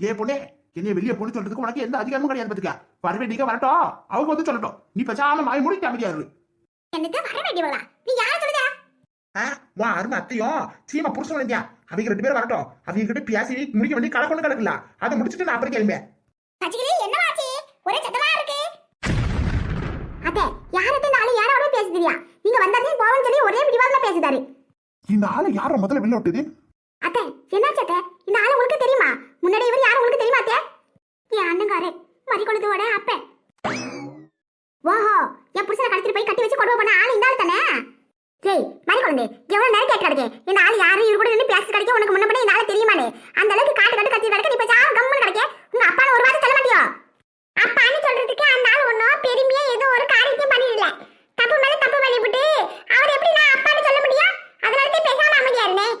ஏ பொண்ணே என்னைய வெளியே பொண்ணு சொல்றதுக்கு உனக்கு எந்த அதிகாரமும் கிடையாது பாத்துக்க. வர வேண்டிய வரட்டும். அவங்க வந்து சொல்லட்டும். நீ பேசாம மாய் முடிக்க அமைதியா இரு. என்னது வர வேண்டியவளா நீ யார சொல்லுதா? ஆ, உன் அருமை அத்தையும் சீமா புருஷன் இல்லையா? அவங்க ரெண்டு பேரும் வரட்டும். அவங்க கிட்ட பேசி முடிக்க வேண்டிய கலக்கொண்டு கிடக்கல அதை முடிச்சுட்டு நான் அப்புறம் கிளம்பேன் கச்சிகளே என்னவாச்சு ஒரே சத்தமா இருக்கு. அத்தை யார்கிட்ட இந்த ஆளு? யாரோட பேசுதியா நீங்க வந்ததையும் போவன்னு சொல்லி ஒரே பிடிவாதமா பேசுதாரு. இந்த ஆளு யார முதல்ல வெளில விட்டது? அத்தை என்னாச்சு அத்தை? இந்த ஆளு உங்களுக்கு தெரியுமா? முன்னாடி இவர் யாரும் உங்களுக்கு தெரியுமா அத்தை? என் அண்ணங்காரு மறிக்கொழுதோட அப்ப. ஓஹோ என் புருஷனை கடத்திட்டு போய் கட்டி வச்சு கொண்டு பண்ண ஆளு இந்த ஆளு தானே? டேய் மறி மறிக்கொழுந்து எவ்வளவு நேரம் கேட்க கிடக்கு இந்த ஆள் யாரும் இவரு கூட நின்று பேசி கிடைக்க உனக்கு முன்னபடி இந்த ஆளு தெரியுமானே அந்த அளவுக்கு காட்டு காட்டு கத்தி கிடைக்க நீ போய் பேசாம கம்மன் கிடைக்க. உங்க அப்பான்னு ஒரு வாரம் சொல்ல மாட்டியோ? அப்பான்னு சொல்றதுக்கு அந்த ஆள் ஒன்றும் பெருமையா ஏதோ ஒரு காரியத்தையும் பண்ணிடல தப்பு மேல தப்பு பண்ணிவிட்டு அவர் எப்படி நான் அப்பான்னு சொல்ல முடியும் அதனால தான் பேசாம அமைதியா இருந்தேன்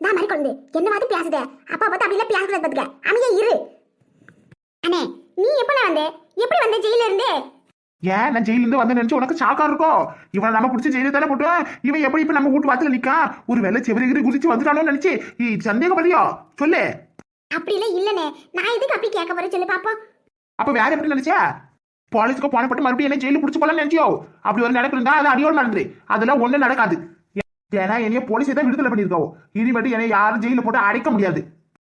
நான் மாதிரி குழந்தை என்ன பார்த்து பேசுத அப்பா பார்த்து அப்படிலாம் பேசக்கூடாது பார்த்துக்க அமைதியா இரு அண்ணே நீ எப்ப வந்த எப்படி வந்த ஜெயில இருந்து ஏன்? நான் ஜெயில இருந்து வந்து நினைச்சு உனக்கு ஷாக்கா இருக்கும் இவன் நம்ம பிடிச்சி ஜெயில தானே போட்டோம் இவன் எப்படி இப்ப நம்ம வீட்டு வாசல்ல நிக்கா? ஒரு வேலை செவரி குதிச்சு வந்துட்டானோ நினைச்சு. நீ சந்தேகப்படியோ சொல்லு. அப்படிலாம் இல்லனே நான் எதுக்கு அப்படி கேட்க போறேன் சொல்லு பாப்போம். அப்ப வேற எப்படி நினைச்சா? போலீஸ்க்கு போன பட்டு மறுபடியும் என்ன ஜெயில பிடிச்சு போலாம் நினைச்சியோ? அப்படி ஒரு நடக்குதுன்னா அது அடியோடு நடந்துரு. அதெல்லாம் ஒண்ணும் நடக்காது. ஏன்னா என்னைய போலீஸே தான் விடுதலை பண்ணியிருக்காவோ? இனிமேட்டு என்னை யாரும் ஜெயில போட்டு அடைக்க முடியாது.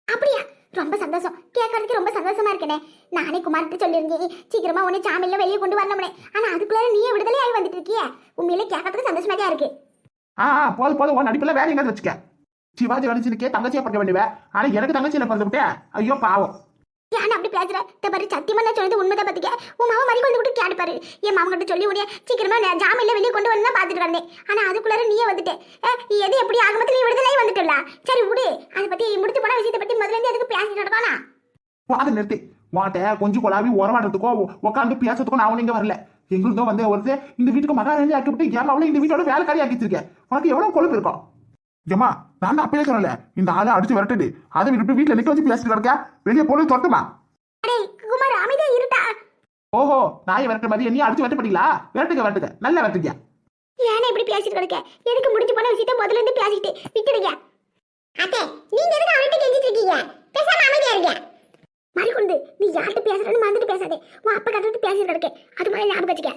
அப்படியா? ரொம்ப சந்தோஷம். கேட்கறதுக்கு ரொம்ப சந்தோஷமா இருக்கனே. நானே குமார்கிட்ட சொல்லியிருந்தேன் சீக்கிரமா உன்னை சாமியில வெளியே கொண்டு வரணும்னே ஆனா அதுக்குள்ள நீயே விடுதலை ஆகி வந்துட்டு இருக்கிய உண்மையிலே கேட்கறதுக்கு சந்தோஷமா தான் இருக்கு. ஆ போதும் போதும் உன் நடிப்புல வேற எங்காவது வச்சுக்க. சிவாஜி கணேசனுக்கே தங்கச்சியா பிறக்க வேண்டியவ. ஆனா எனக்கு தங்கச்சியில பிறந்து ஐயோ பாவம். ஏன் அப்படி பேசுற இந்த பாரு சத்தியமா நான் சொல்றது உண்மைதான் பாத்துக்க. உன் மாமா மறி கொண்டு கேட்டு கேட்டுப்பாரு என் மாமா கிட்ட சொல்லி உடைய சீக்கிரமா நான் ஜாமீன்ல வெளியே கொண்டு வந்து பாத்துட்டு வந்தேன் ஆனா அதுக்குள்ளார நீயே வந்துட்டேன் எது எப்படி ஆகமத்துல நீ விடுதலை வந்துட்டல? சரி விடு. அதை பத்தி முடிச்சு போன விஷயத்தை பத்தி முதல்ல இருந்து எதுக்கு பேசி நடக்கானா அதை நிறுத்தி. வாட்ட கொஞ்சம் குழாவி உரமாடுறதுக்கோ உட்காந்து பேசுறதுக்கோ நான் இங்க வரல. எங்கிருந்தோ வந்து ஒருத்தர் இந்த வீட்டுக்கு மகாராணி ஆக்கிவிட்டு விட்டு ஏமாவில இந்த வீட்டோட வேலைக்காரி ஆக்கிச்சிருக்கேன் உனக்கு எவ்வளவு கொழுப்பு இருக்கும் ஏமா நான் தான் அப்பயே சொல்லல இந்த ஆளை அடிச்சு விரட்டுது அதை விட்டு வீட்டுல நிக்க வச்சு பேசிட்டு கிடக்க? வெளியே துரத்துமா? அடே குமார் அமைதியா இருட்டா ஓஹோ நாயை விரட்டுற மாதிரி என்னையும் அடிச்சு விரட்டப்படீங்களா விரட்டுங்க விரட்டுங்க. நல்லா விரட்டுங்க. ஏன்னா இப்படி பேசிட்டு கிடக்க? எதுக்கு முடிச்சு போன விஷயத்த முதல்ல இருந்து பேசிட்டு விட்டுடுங்க. அத்தை நீங்க எதுக்கு அவன்கிட்ட கெஞ்சிட்டு இருக்கீங்க? பேசாம அமைதியா இருங்க. மறுக்குண்டு நீ யார்கிட்ட பேசுறன்னு மறந்துட்டு பேசாதே. உன் அப்பா கத்துட்டு பேசிட்டு கிடக்க. அது மாதிரி ஞாபகம் வச்சுக்க.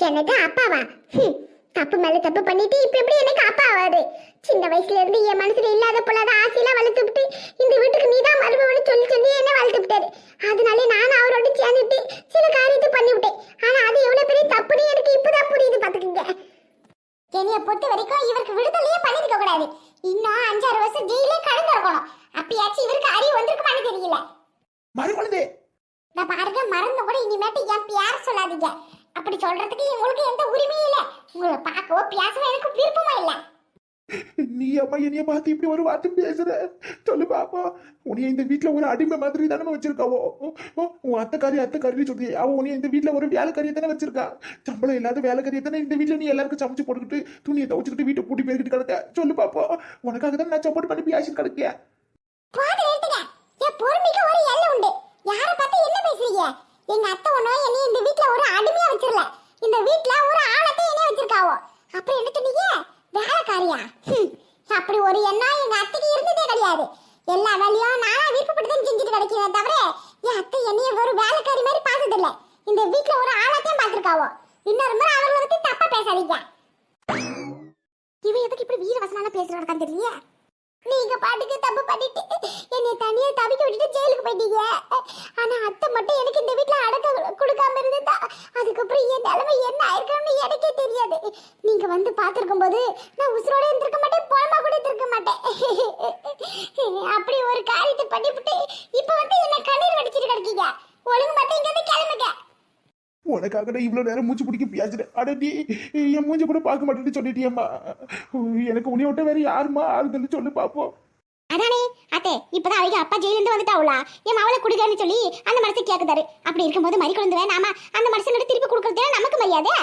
எனக்கு அப்பாவா? தப்பு மேல தப்பு பண்ணிட்டு இப்ப எப்படி எனக்கு அப்பா ஆவாது சின்ன வயசுல இருந்து என் மனசுல இல்லாத பொல்லாத ஆசையெல்லாம் வளர்த்து விட்டு இந்த வீட்டுக்கு நீதான் மருமகன்னு சொல்லி சொல்லி என்ன வளர்த்து விட்டாரு. அதனால நான் அவரோட சேர்ந்துட்டு சில காரியத்தை பண்ணி விட்டேன். ஆனா அது எவ்வளவு பெரிய தப்புன்னு எனக்கு இப்பதான் புரியுது பாத்துக்கங்க. என்னைய பொறுத்த வரைக்கும் இவருக்கு விடுதலையே பண்ணிருக்க கூடாது. இன்னும் அஞ்சாறு வருஷம் ஜெயிலே கடந்திருக்கணும். அப்பயாச்சும் இவருக்கு அறிவு வந்திருக்குமான்னு தெரியல. மறு குழந்தை நான் பாருங்க மறந்து கூட இனிமேட்டு என் பேர் சொல்லாதீங்க. அப்படி சொல்றதுக்கு உங்களுக்கு எந்த உரிமையும் இல்ல. உங்களை பார்க்கவோ பேசவோ எனக்கு விருப்பமா இல்ல. நீ அம்மா என்னைய பார்த்து இப்படி ஒரு வார்த்தை பேசுற? சொல்லு பாப்பா. உன்னைய இந்த வீட்ல ஒரு அடிமை மாதிரி தானே வச்சிருக்காவோ உன் அத்தைக்காரி அத்தைக்காரி சொல்லி அவ உன்னைய இந்த வீட்ல ஒரு வேலைக்காரியை தானே வச்சிருக்கா. சம்பளம் இல்லாத வேலைக்காரியை தானே இந்த வீட்ல நீ எல்லாருக்கும் சமைச்சு போட்டுக்கிட்டு துணியை துவச்சுக்கிட்டு வீட்டை பூட்டி போய்கிட்டு கிடக்க சொல்லு பாப்பா. உனக்காக தான் நான் சப்போர்ட் பண்ணி பேசிட்டு கிடக்கேன். பொறுமைக்கு ஒரு எல்லை உண்டு. யாரை பார்த்து என்ன பேசுறீங்க? எங்க அத்தை ஒண்ணும் என்னை இந்த வீட்ல ஒரு அடிமையா வச்சிரல இந்த வீட்ல ஒரு ஆளத்தை என்ன வச்சிருக்காவோ? அப்புறம் என்ன சொன்னீங்க வேலைக்காரியா? அப்படி ஒரு எண்ணம் எங்க அத்தைக்கு இருந்ததே கிடையாது. எல்லா வேலையும் நானா விருப்பப்பட்டு தான் செஞ்சுட்டு கிடைக்கிறேன் தவிர என் அத்தை என்னைய ஒரு வேலைக்காரி மாதிரி பார்த்ததில்ல. இந்த வீட்ல ஒரு ஆளத்தையும் பார்த்திருக்காவோ? இன்னொரு முறை அவர்களை பத்தி தப்பா பேசாதீங்க. இவன் எதுக்கு இப்படி வீர வசனால பேசுறான்னு தெரியல நீங்க பாட்டுக்கு தப்பு பண்ணிட்டு என்னை தனியா தவிக்க விட்டுட்டு ஜெயிலுக்கு போயிட்டீங்க. ஆனா அத்தை மட்டும் எனக்கு இந்த வீட்ல அடக்க கொடுக்காம இருந்தா அதுக்கப்புறம் என் நிலைமை என்ன ஆயிருக்கணும்னு எனக்கே தெரியாது. நீங்க வந்து பாத்திருக்கும் போது நான் உசுரோட இருந்திருக்க மாட்டேன் போனமா கூட இருந்திருக்க மாட்டேன். அப்படி ஒரு காரியத்தை பண்ணிவிட்டு இப்ப வந்து என்ன கண்ணீர் வடிச்சிட்டு கிடக்கீங்க. ஒழுங்கு மட்டும் இங்க இருந்து கிளம்புங்க. உனக்காக நான் இவ்வளவு நேரம் மூச்சு பிடிக்க பேசுறேன் அட நீ என் மூஞ்ச கூட பார்க்க மாட்டேன்னு சொல்லிட்டியம்மா. எனக்கு உன்னை விட்ட வேற யாருமா ஆளுதுன்னு சொல்லு பாப்போம். அதானே அத்தே இப்பதான் அவங்க அப்பா ஜெயில இருந்து வந்துட்டாவுலா என் மவளை குடுக்கன்னு சொல்லி அந்த மனசை கேக்குதாரு அப்படி இருக்கும்போது மறி குழந்தை நாம அந்த மனுஷனோட திருப்பி கொடுக்கறதே நமக்கு மரியாதை.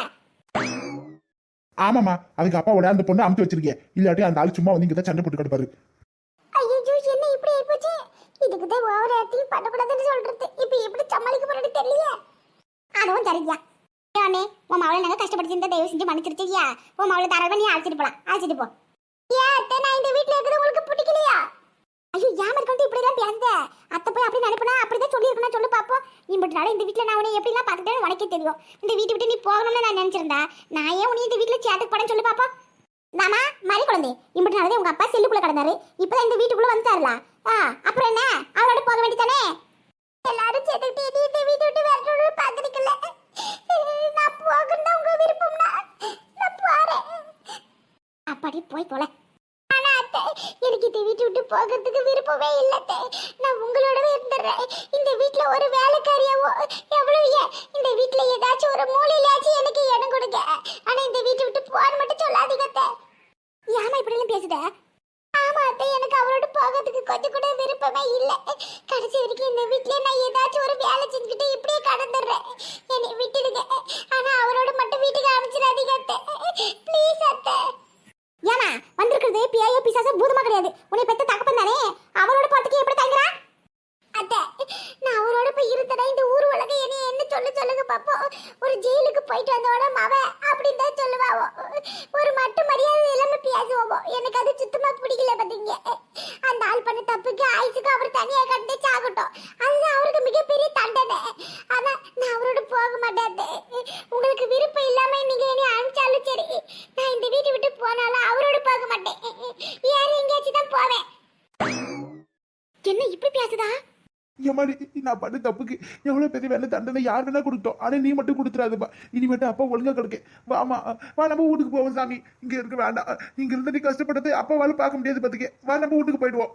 ஆமாமா அதுக்கு அப்பாவோட அந்த பொண்ணு அமுத்து வச்சிருக்கேன் இல்லாட்டி அந்த ஆள் சும்மா வந்து இங்க தான் சண்டை போட்டு கிடப்பாரு. ஐயோ என்ன இப்படி ஆயிப்போச்சு இதுக்கு தான் ஓவர் ஆக்டிங் பண்ணக்கூடாதுன்னு சொல்றது. இப்போ எப்படி சமாளிக்க போறேன்னு தெரியல அதுவும் சரியா அண்ணே உன் மவளை நாங்க கஷ்டப்படுத்திருந்தா தயவு செஞ்சு மன்னிச்சிருச்சியா உன் மவளை தாராளமா நீ அழைச்சிட்டு போலாம். அழைச்சிட்டு போ. ஏன் அத்தை நான் இந்த வீட்ல இருக்கிறது உங்களுக்கு பிடிக்கலையா? ஐயோ ஏன் இருக்கணும் இப்படி எல்லாம் பேசுத? அத்தை போய் அப்படி நினைப்பனா அப்படிதான் சொல்லியிருக்கணும் சொல்லு பாப்போம். இம்பட்டு நாள் இந்த வீட்ல நான் உன்னை எப்படிலாம் பார்த்துட்டேன்னு உனக்கே தெரியும். இந்த வீட்டை விட்டு நீ போகணும்னு நான் நினைச்சிருந்தா நான் ஏன் உன்னை இந்த வீட்ல சேர்த்துக்கு போறேன்னு சொல்லு பாப்போம். நாமா மறி குழந்தை. இம்பட்டு நாளே உங்க அப்பா செல்லுக்குள்ள கிடந்தாரு. இப்பதான் இந்த வீட்டுக்குள்ள வந்துட்டாருல. ஆ அப்புறம் என்ன? அவரோட போக வேண்டியதானே? எல்லாரும் சேர்த்துக்கிட்டு நீ இந்த வீட்டை விட்டு வேற பாக்குறீங்கல்ல நான் போகணும் உங்க விருப்பம்னா நான் போறேன் அப்படி போய் தொலை ஆனா அத்தை எனக்கு இந்த வீட்டை விட்டு போகிறதுக்கு விருப்பமே இல்ல நான் உங்களோடவே இருந்துடுறேன். இந்த வீட்ல ஒரு வேலைக்காரியாவோ எவ்வளவு ஏன் இந்த வீட்ல ஏதாச்சும் ஒரு மூலையிலாச்சும் எனக்கு இடம் கொடுங்க. ஆனா இந்த வீட்டை விட்டு போன்னு மட்டும் சொல்லாதீங்க ஏமா இப்படி எல்லாம் பேசுத? ஆமா அத்தை எனக்கு அவரோட போகிறதுக்கு கொஞ்சம் கூட விருப்பமே இல்லை. கடைசி வரைக்கும் இந்த வீட்லயே நான் ஏதாச்சும் ஒரு வேலை செஞ்சுக்கிட்டு இப்படியே கடந்துடுறேன். என்னை விட்டுடுங்க. ஆனா அவரோட மட்டும் வீட்டுக்கு அனுப்பிச்சிடாதீங்க அத்தை. ப்ளீஸ் அத்தை. ஏமா வந்திருக்கிறது பியாயோ பிசாசோ பூதமா கிடையாது. உன்னை பெத்த தகப்பன் தானே? அவரோட போறதுக்கு எப்படி தங்குறா அத்தை நான் அவரோட போய் இருந்தடா இந்த ஊர் உலகம் என்னை என்ன சொல்ல சொல்லுங்க பாப்போம். ஒரு ஜெயிலுக்கு போயிட்டு வந்தோட மவ அப்படின்னு தான் சொல்லுவாவோ ஒரு மட்டு மரியாதை இல்லாம பேசுவோமோ எனக்கு சுத்தமா பிடிக்கல பாத்தீங்க? அந்த ஆள் பண்ண தப்புக்கு ஆயுசுக்கு அவர் தனியா கண்டு சாகட்டும். அதுதான் அவருக்கு மிகப்பெரிய தண்டனை. ஆனா நான் அவரோட போக மாட்டேன். உங்களுக்கு விருப்பம் இல்லாம நீங்க என்னை அனுப்பிச்சாலும் சரி நான் இந்த வீட்டை விட்டு போனாலும் அவரோட போக மாட்டேன். வேற எங்கேயாச்சும் தான் போவேன். என்ன இப்படி பேசுதா? எம்மாடி நான் பண்ண தப்புக்கு எவ்வளவு பெரிய வேலை தண்டனை யார் வேணா கொடுத்தோம். ஆனா நீ மட்டும் கொடுத்துறாதுப்பா இனிமேட்டு அப்பா ஒழுங்கா கிடக்கு வாமா வா நம்ம வீட்டுக்கு போவோம் சாமி. இங்க இருக்க வேண்டாம். இங்க இருந்து நீ கஷ்டப்பட்டது அப்பாவால பார்க்க முடியாது பாத்துக்க. வா நம்ம வீட்டுக்கு போயிடுவோம்.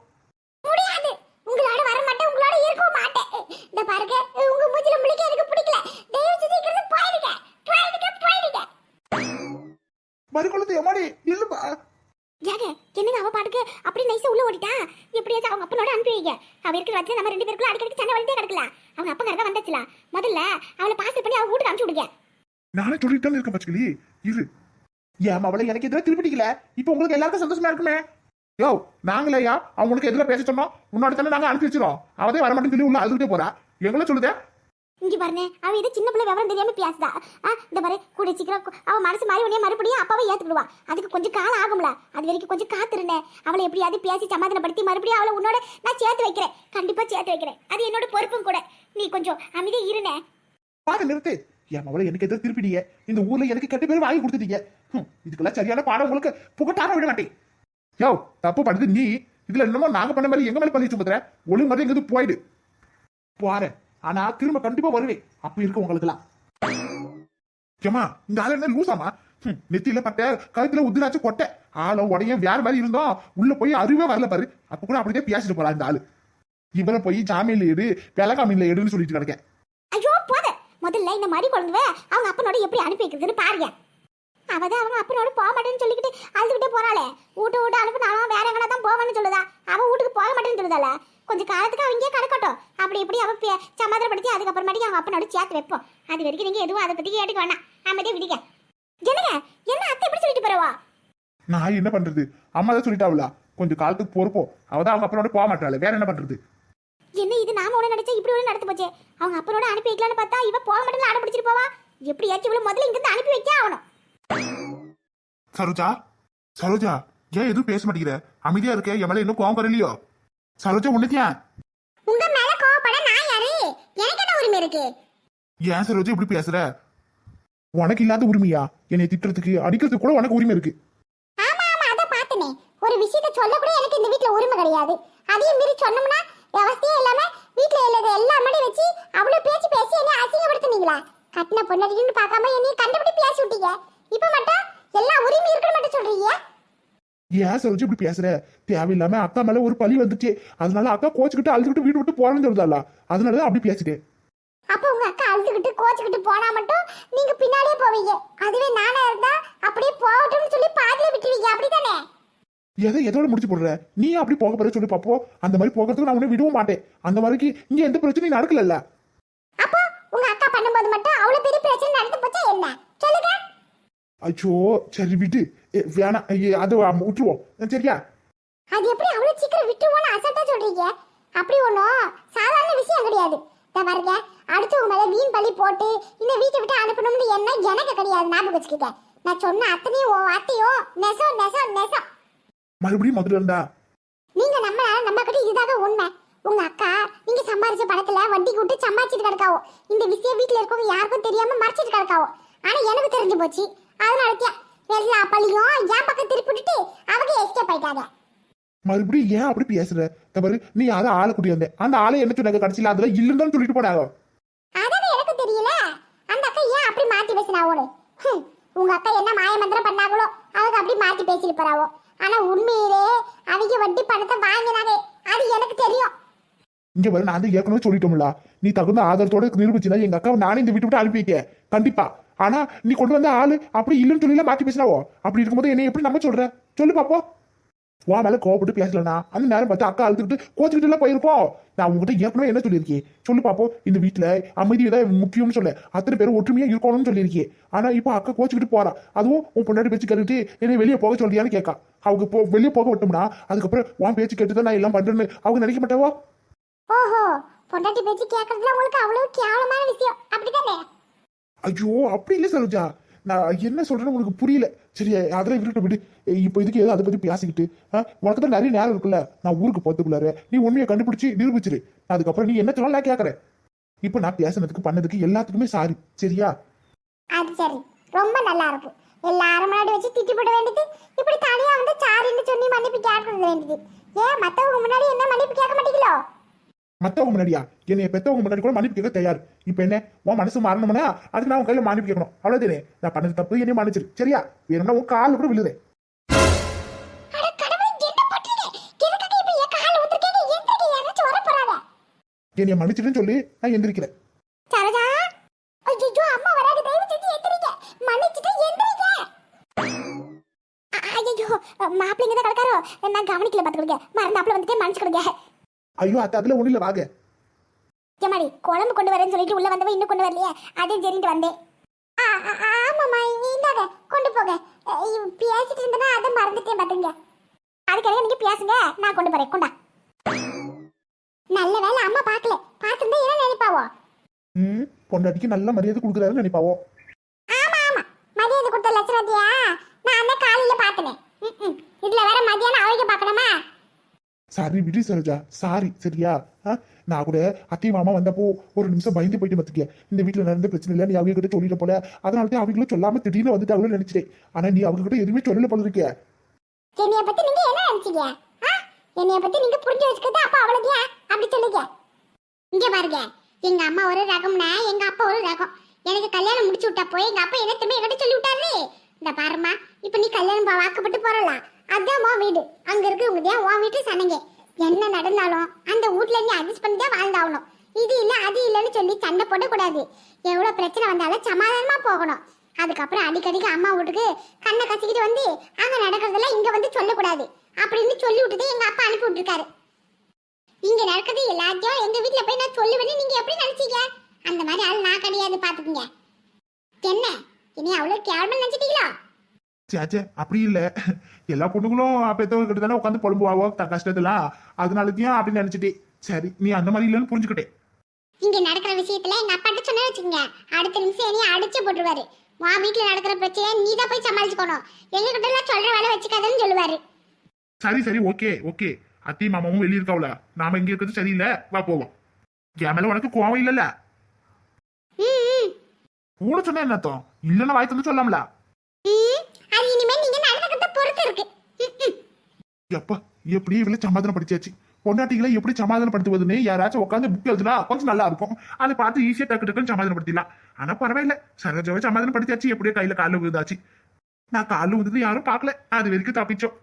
மறுக்குளத்து எம்மாடி. இல்லப்பா ஏங்க என்னங்க அவ பாட்டுக்கு அப்படி நைஸா உள்ள ஓடிட்டா? எப்படியாச்சும் அவங்க அப்பனோட அனுப்பி வைங்க அவ இருக்கிற வச்சு நம்ம ரெண்டு பேருக்குள்ள அடிக்கடி சண்டை வந்தே கிடக்கலாம் அவங்க அப்பா கரெக்டா வந்துச்சுல? முதல்ல அவளை பாஸ் பண்ணி அவ வீட்டுக்கு அனுப்பிச்சு விடுங்க. நானே சொல்லிட்டு தான் இருக்கேன் இரு. ஏன் அவளை எனக்கு எதிராக திருப்பிட்டிக்கல இப்போ உங்களுக்கு எல்லாருக்கும் சந்தோஷமா இருக்குமே? யோ நாங்களேயா? அவங்களுக்கு எதிராக பேச சொன்னோம். முன்னாடி தானே நாங்க அனுப்பி வச்சிரோம் அவதே வரமாட்டேன்னு சொல்லி உள்ள அழுதுகிட்டே போறா. எங்களை சொல்லுதே? இங்க பாருங்க அவ இது சின்ன பிள்ளை விவரம் தெரியாம பேசுதா. ஆ, இந்த பாரு கூட சீக்கிரம் அவன் அவ மனசு மாறி உடனே மறுபடியும் அப்பாவை ஏத்துக்கிடுவா. அதுக்கு கொஞ்சம் காலம் ஆகும்ல. அது வரைக்கும் கொஞ்சம் காத்திருந்தேன் அவளை எப்படியாவது பேசி சமாதானப்படுத்தி மறுபடியும் அவளை உன்னோட நான் சேர்த்து வைக்கிறேன். கண்டிப்பா சேர்த்து வைக்கிறேன். அது என்னோட பொறுப்பும் கூட. நீ கொஞ்சம் அமைதியா இருனே. பாக்க நிறுத்து. என் அவளை எனக்கு எதிராக திருப்பிடிய. இந்த ஊர்ல எனக்கு கெட்ட பேர் வாங்கி கொடுத்துட்டீங்க. ஹம், இதுக்கெல்லாம் சரியான பாடம் உங்களுக்கு புகட்டாம விட மாட்டேன். யோ தப்பு பண்ணது நீ. இதுல என்னமோ நாங்க பண்ண மாதிரி எங்க மேல பண்ணிட்டு சுமத்துற? ஒழுங்கு மாதிரி எங்கிருந்து போயிடு. போறேன் ஆனா திரும்ப கண்டிப்பா வருவேன். அப்ப இருக்கு உங்களுக்குலாம் ஏமா இந்த ஆள் என்ன லூசாமா நெத்தியில பட்ட கழுத்துல உதிராச்சு கொட்டை. ஆளும் உடைய வேற மாதிரி இருந்தோம் உள்ள போய் அருவே வரல பாரு. அப்ப கூட அப்படியே பேசிட்டு போறா இந்த ஆளு. இவரை போய் ஜாமீன்ல எடு வெலகாமீன்ல எடுன்னு சொல்லிட்டு கிடக்கேன். ஐயோ போத. முதல்ல இந்த மாதிரி குழந்தை அவங்க அப்பனோட எப்படி அனுப்பி வைக்கிறதுன்னு பாருங்க. அவதான் அவங்க அப்பனோட போக மாட்டேன்னு சொல்லிக்கிட்டு அழுதுகிட்டே போறாளே. வீட்டு வீட்டு அனுப்புனாலும் வேற எங்கனா தான் போவேன்னு சொல்லுதா? அவ வீட்டுக்கு போக மாட்டேன்னு சொல்லுதால கொஞ்சம் காலத்துக்கு அவங்க கிடக்கட்டும். அப்படி இப்படி அவ சமாதானப்படுத்தி அதுக்கப்புறமாட்டி அவங்க அப்பனோட சேர்த்து வைப்போம். அது வரைக்கும் நீங்க எதுவும் அதை பத்தி கேட்டுக்க வேணாம். அமைதியா விடுங்க. என்னங்க? என்ன அத்தை எப்படி சொல்லிட்டு போறவா? நான் என்ன பண்றது? அம்மா தான் சொல்லிட்டாவுல கொஞ்சம் காலத்துக்கு பொறுப்போம். அவதான் அவங்க அப்பனோட போக மாட்டாள். வேற என்ன பண்றது? என்ன இது? நாம ஒண்ணு நினைச்சா இப்படி ஒண்ணு நடந்து போச்சே? அவங்க அப்பனோட அனுப்பி வைக்கலான்னு பார்த்தா இவ போக மாட்டேன்னு அடம் பிடிச்சிட்டு போவா? எப்படியாச்சும் இவ்வளவு முதல்ல இங்கிருந்து அனுப்பி வைக்க ஆகணும். சரோஜா சரோஜா ஏன் எதுவும் பேச மாட்டேங்கிற? அமைதியா இருக்க என் மேல இன்னும் கோவம் வரலையோ? சரோஜா உன்னைக்கியா உங்க மேல கோவப்பட நான் யாரு? எனக்கு என்ன உரிமை இருக்கு? ஏன் சரோஜா இப்படி பேசுற? உனக்கு இல்லாத உரிமையா? என்னை திட்டுறதுக்கு அடிக்கிறதுக்கு கூட உனக்கு உரிமை இருக்கு. ஆமா ஆமா அத பார்த்தனே ஒரு விஷயத்த சொல்ல கூட எனக்கு இந்த வீட்ல உரிமை கிடையாது. அதையும் மீறி சொன்னோம்னா விவசாயம் இல்லாம வீட்ல இல்லாத எல்லா மணி வச்சு அவ்வளவு பேச்சு பேசி என்ன அசிங்கப்படுத்துனீங்களா? கட்டின பொண்ணடின்னு பார்க்காம என்னைய கண்டுபிடி பேசி விட்டீங்க. இப்ப மட்டும் எல்லா உரிமை இருக்குன்னு மட்டும் சொல்றீங்க? ஏன் சரோஜா இப்படி பேசுற? தேவையில்லாம அக்கா மேல ஒரு பழி வந்துச்சு. அதனால அக்கா கோச்சுக்கிட்டு அழுதுகிட்டு வீடு விட்டு போறேன்னு சொல்லுதால அதனாலதான் அப்படி பேசிட்டேன். அப்ப உங்க அக்கா அழுதுகிட்டு கோச்சுக்கிட்டு போனா மட்டும் நீங்க பின்னாலே போவீங்க. அதுவே நானா இருந்தா அப்படியே போகட்டும்னு சொல்லி பாதியில விட்டுருவீங்க. அப்படிதானே எதை எதோட முடிச்சு போடுற? நீ அப்படி போக போற சொல்லி பாப்போம் அந்த மாதிரி போகிறதுக்கு நான் உன்னை விடவும் மாட்டேன். அந்த மாதிரிக்கு இங்க எந்த பிரச்சனையும் நடக்கல அப்போ உங்க அக்கா பண்ணும்போது மட்டும் அவ்வளவு பெரிய பிரச்சனை நடந்து போச்சா என்ன? சொல்லுங்க. அச்சோ சரி விட்டு வேணாம் ஐயே, அது விட்டுருவோம். சரியா? அது எப்படி அவ்வளவு சீக்கிரம் விட்டுருவோம்னு அசட்டா சொல்றீங்க? அப்படி ஒன்றும் சாதாரண விஷயம் கிடையாது. பாருங்க அடுத்தவங்க மேல வீண் பழி போட்டு இந்த வீட்டை விட்டு அனுப்பணும்னு என்ன எனக்கு கிடையாது ஞாபகம் வச்சுக்கிட்ட நான் சொன்ன அத்தனையும் உன் வார்த்தையும் நெசம் நெசம் நெசம் மறுபடியும் முதல்ல இருந்தா நீங்க நம்ம நம்ம கிட்ட இதுதான் அதுதாங்க உண்மை. உங்க அக்கா நீங்க சம்பாரிச்ச பணத்துல வட்டி கூட்டு சம்பாதிச்சிட்டு கிடக்காவோ? இந்த விஷயம் வீட்ல இருக்கவங்க யாருக்கும் தெரியாம மறைச்சிட்டு கிடக்காவோ? ஆனா எனக்கு தெரிஞ்சு போச்சு. அதனால எல்லா பழியும் என் பக்கம் திருப்பிட்டு அவங்க எஸ்கேப் ஆயிட்டாங்க. மறுபடியும் ஏன் அப்படி பேசுற? நீ அதை ஆளை கூட்டி வந்த. அந்த ஆளை என்ன சொன்னாங்க? கடைசியில் அதுல இல்லைன்னு சொல்லிட்டு போனாங்க. எனக்கு தெரியல. அந்த அக்கா ஏன் அப்படி மாத்தி பேசினாவோடு உங்க அக்கா என்ன மாய மந்திரம் பண்ணாங்களோ அவங்க அப்படி மாத்தி பேசிட்டு போறாவோ. ஆனா உண்மையிலே அவங்க வட்டி பணத்தை வாங்கினாங்க. அது எனக்கு தெரியும். இங்க வர நான் ஏற்கனவே சொல்லிட்டோம்ல. நீ தகுந்த ஆதாரத்தோட நிரூபிச்சுனா எங்க அக்காவை நானே இந்த வீட்டு விட்டு அனுப்பி வைக்க கண்டிப்பா. ஆனா நீ கொண்டு வந்த ஆளு அப்படி இல்லைன்னு சொல்லி மாத்தி பேசினாவோ? அப்படி இருக்கும்போது என்னை எப்படி நம்ம சொல்ற? சொல்லு பாப்போ. வா மேல கோவப்பட்டு பேசலனா அந்த நேரம் பார்த்து அக்கா அழுதுகிட்டு கோச்சுக்கிட்டு எல்லாம் போயிருப்போம் நான் உங்ககிட்ட ஏற்கனவே என்ன சொல்லியிருக்கேன்? சொல்லு பாப்போம் இந்த வீட்டுல அமைதி தான் முக்கியம்னு சொல்ல. அத்தனை பேரும் ஒற்றுமையா இருக்கணும்னு சொல்லியிருக்கேன். ஆனா இப்போ அக்கா கோச்சுக்கிட்டு போறா. அதுவும் உன் பொண்டாட்டி பேச்சு கேட்டுட்டு என்னை வெளியே போக சொல்றியான்னு கேட்கா அவங்க போ வெளியே போக விட்டோம்னா அதுக்கப்புறம் உன் பேச்சு கேட்டு தான் நான் எல்லாம் பண்றேன்னு அவங்க நினைக்க மாட்டாவோ? ஓஹோ பொண்டாட்டி பேச்சு கேட்கறதுல உங்களுக்கு அவ்வளவு கேவலமான விஷயம். அப்படிதானே ஐயோ அப்படி இல்லை சரோஜா. நான் என்ன சொல்றேன்னு உனக்கு புரியல. சரி அதெல்லாம் இருக்கட்டும் விடு. இப்போ இதுக்கு ஏதோ அதை பற்றி பேசிக்கிட்டு ஆ, உனக்கு தான் நிறைய நேரம் இருக்குல்ல. நான் ஊருக்கு போகிறதுக்குள்ளாரு நீ உண்மையை கண்டுபிடிச்சி நிரூபிச்சிரு. அதுக்கப்புறம் நீ என்ன சொன்னாலும் நான் இப்போ நான் பேசுனதுக்கு பண்ணதுக்கு எல்லாத்துக்குமே சாரி சரியா? அது சரி. ரொம்ப நல்லா இருக்கும் எல்லாரும் முன்னாடி வச்சு திட்டி போட வேண்டியது. இப்படி தனியா வந்து சாரின்னு சொல்லி மன்னிப்பு கேட்கறது வேண்டியது. ஏன் மத்தவங்க முன்னாடி என்ன மன்னிப்பு கேட்க மாட்டீங்களோ? மத்தவங்க முன்னாடியா? என்னைய பெத்தவங்க முன்னாடி கூட மன்னிப்பு கேட்க தயார். இப்போ என்ன? உன் மனசு மாறணும்னா அதுக்கு நான் உன் கையில மன்னிப்பு கேட்கணும். அவ்வளவுதானே? நான் பண்ணது தப்பு என்னைய மன்னிச்சிரு. சரியா? வேணும்னா உன் கால் கூட போறாங்க என்னைய மன்னிச்சிருன்னு சொல்லி நான் எந்திரிக்கிறேன். சரோஜா! ஐயோ அம்மா வராது. தயவு செஞ்சு எந்திரிங்க. மன்னிச்சுட்டு எந்திரிங்க. ஐயோ மாப்பிள்ளைங்க தான் கிடக்காரோ? நான் கவனிக்கல பாத்துக்கிடுங்க மறந்தாப்புல வந்துட்டே மன்னிச்சுக்கிடுங்க. ஐயோ அத்தை அதுல ஒண்ணு இல்ல வாங்க. ஏமாடி குழம்பு கொண்டு வரேன்னு சொல்லிட்டு உள்ள வந்தவ இன்னும் கொண்டு வரலையே? அதே சரின்ட்டு வந்தேன். ஆ, ஆ, ஆமாம்மா இந்தாங்க கொண்டு போங்க. பேசிட்டு இருந்தனா அதை மறந்துட்டேன் பாத்துங்க அதுக்காக நீங்க பேசுங்க நான் கொண்டு போறேன் கொண்டா. நல்ல வேலை அம்மா பார்க்கல. பார்த்துருந்தா என்ன நினைப்பாவோ? ம் பொண்டாட்டிக்கு நல்ல மரியாதை கொடுக்குறாருன்னு நினைப்பாவோ? ஆமா ஆமா. மதியானம் கொடுத்த லட்சணத்தியா நான் அந்த காலையில பார்த்தனே. ம், ம். இதுல வேற மதியானம் அவங்க பார்க்கணுமா சாரி விடு சரோஜா. சாரி சரியா? ஆ? நான் கூட அத்தை மாமா வந்தப்போ ஒரு நிமிஷம் பயந்து போயிட்டு பார்த்துக்க இந்த வீட்டில் நடந்த பிரச்சனை இல்லை நீ அவங்க கிட்ட சொல்லிட போல. அதனால தான் அவங்களும் சொல்லாம திடீர்னு வந்துட்டாங்களோ நினைச்சிட்டேன். ஆனா நீ அவங்க கிட்ட எதுவுமே சொல்லல போல இருக்கிய. என்னைய பத்தி நீங்க என்ன நினைச்சீங்க ஆ? என்னைய பத்தி நீங்க புரிஞ்சு வச்சுக்கிறது அப்ப அவ்வளவு அப்படி சொல்லுங்க. இங்க பாருங்க. எங்க அம்மா ஒரு ரகம்னா எங்க அப்பா ஒரு ரகம். எனக்கு கல்யாணம் முடிச்சு விட்டா போய் எங்க அப்பா என்ன திரும்ப என்கிட்ட சொல்லி விட்டாரு இந்த பாருமா இப்ப நீ கல்யாணம் பா- வாக்கப்பட்டு போறலாம். அதான் உன் வீடு. அங்க இருக்கிறவங்க தான் உன் வீட்டு சனங்க என்ன நடந்தாலும் அந்த வீட்ல நீ அட்ஜஸ்ட் பண்ணி தான் வாழ்ந்தாகணும். இது இல்ல அது இல்லைன்னு சொல்லி சண்டை போடக்கூடாது. எவ்வளவு பிரச்சனை வந்தாலும் சமாதானமா போகணும். அதுக்கப்புறம் அடிக்கடிக்கு அம்மா வீட்டுக்கு கண்ணை கசிக்கிட்டு வந்து அங்க நடக்கிறதெல்லாம் இங்க வந்து சொல்லக்கூடாது. அப்படின்னு சொல்லி விட்டுட்டு எங்க அப்பா அனுப்பி விட்டுருக்காரு. இங்க நடக்கிறது எல்லாத்தையும் எங்க வீட்டுல போய் நான் சொல்லுவேன்னு நீங்க எப்படி நினைச்சீங்க? அந்த மாதிரி ஆள் நான் கிடையாது பாத்துக்குங்க. என்ன? இனி அவ்வளவு கேவலமா நினைச்சிட்டீங்களா? சேச்சே அப்படி இல்ல. எல்லா பொண்ணுங்களும் பெத்தவங்க கிட்ட தானே உட்காந்து புலம்புவாவோ த கஷ்டத்தெல்லாம் அதனாலத்தையும் அப்படி நினைச்சிட்டே. சரி நீ அந்த மாதிரி இல்லைன்னு புரிஞ்சுக்கிட்டே. இங்க நடக்கிற விஷயத்துல எங்க அப்பாட்ட சொன்னா வச்சுக்கோங்க. அடுத்த நிமிஷம் என்னைய அடிச்சு போட்டுருவாரு. வா வீட்டுல நடக்கிற பிரச்சனையை நீ தான் போய் சமாளிச்சுக்கணும் எங்க கிட்ட எல்லாம் சொல்ற வேலை வச்சுக்காதன்னு சொல்லுவாரு. சரி சரி ஓகே ஓகே. அத்தி மாமாவும் வெளியே இருக்காவுல. நாம இங்க இருக்கிறது சரியில்லை. வா போவோம். என் மேல உனக்கு கோவம் இல்லல்ல. கூட சொன்ன என்னத்தம் இல்லைன்னா வாய் தந்து சொல்லாமல ம், அது இனிமே நீங்க நடக்கிறத பொறுத்து இருக்கு. எப்பா எப்படி இவளை சமாதானம் படிச்சாச்சு பொண்டாட்டிகளை எப்படி சமாதானப்படுத்துவதுன்னு யாராச்சும் உட்காந்து புக் எழுதுனா கொஞ்சம் நல்லா இருக்கும். அதை பார்த்து ஈஸியா டக்கு டக்குன்னு சமாதானப்படுத்திடலாம். ஆனா பரவாயில்ல சரோஜாவை சமாதானப்படுத்தியாச்சு எப்படியோ கையில காலில் விழுதாச்சு நான் காலில் விழுந்தது யாரும் பார்க்கல. அது வரைக்கும் தப்பிச்சோம்.